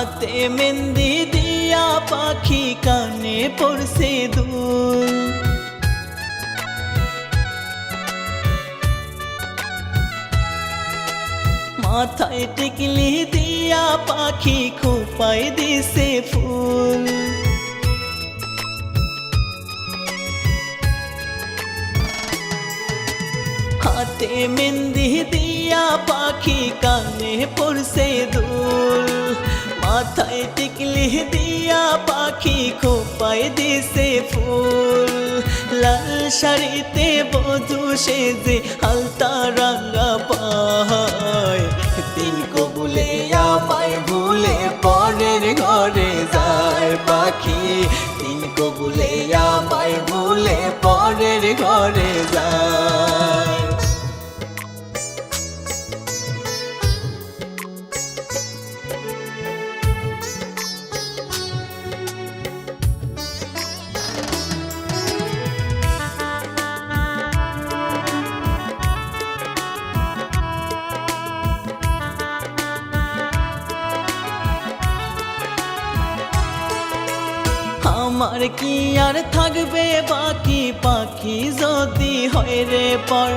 হাতে মেহেন্দি দিয়া পাখি কানে পড়ছে দুল। মাথায় টিকলি দিয়া পাখি খোপায় দিছে ফুল। হাতে মেহেন্দি দিয়া পাখি কানে পড়ছে দুল। মাথায় টিকলি দিয়া পাখি খোপায় দিছে ফুল। লাল শাড়িতে বধু সেজে আলতা রাঙ্গা পায় তিন কবুলে আমায় ভুলে পরের ঘরে যায় পাখি। তিন কবুলে আমায় ভুলে আমার কি আর থাকবে বাকি? পাখি যদি হয় রে পর,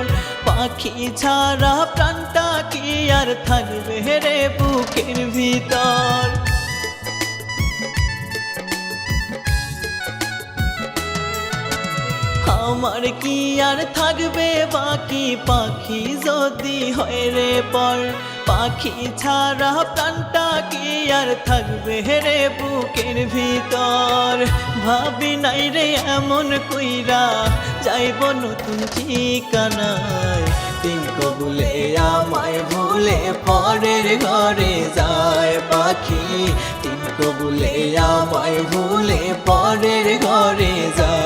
পাখি ছাড়া প্রাণটা কি আর থাকবে রে বুকের ভিতর? আমার কি আর থাকবে বাকি? পাখি যদি হয় রে পর পাখি ছাড়া প্রাণটা কি আর থাকবে রে বুকের ভিতর? ভাবি নাই রে এমন কইরা যাইব নতুন ঠিকানায়। তিন কবুলে আমায় ভুলে পরের ঘরে যায় পাখি। তিন কবুলে আমায় ভুলে পরের ঘরে যায়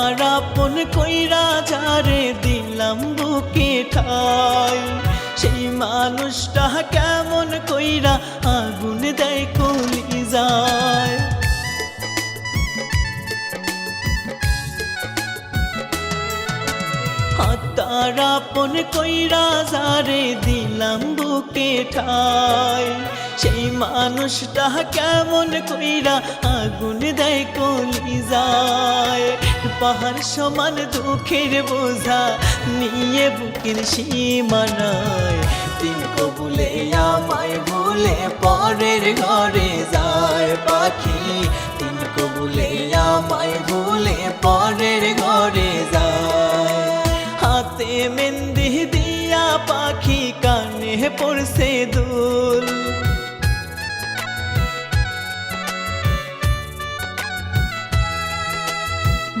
হাতার আপন কইরা যারে দিলাম বুকে ঠাই। সেই মানুষটা কেমন কইরা আগুন দেয় কলি যায় আপন কইরা যারে দিলাম বুকে ঠাই। সেই মানুষটা কেমন কইরা আগুন দেয় কলি যায়। পাহাড় সমান দুঃখের বোঝা নিয়ে বুকের সীমানায়। তিন কবুলে আমায় ভুলে পরের ঘরে যায় পাখি। তিন কবুলে আমায় ভুলে পড়ছে দুল।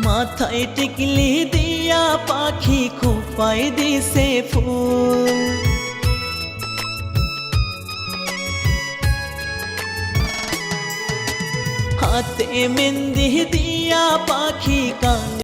মাথায় টিকলি দিয়া পাখি খোপায় দিছে ফুল। হাতে মেহেন্দি দিয়া পাখি কান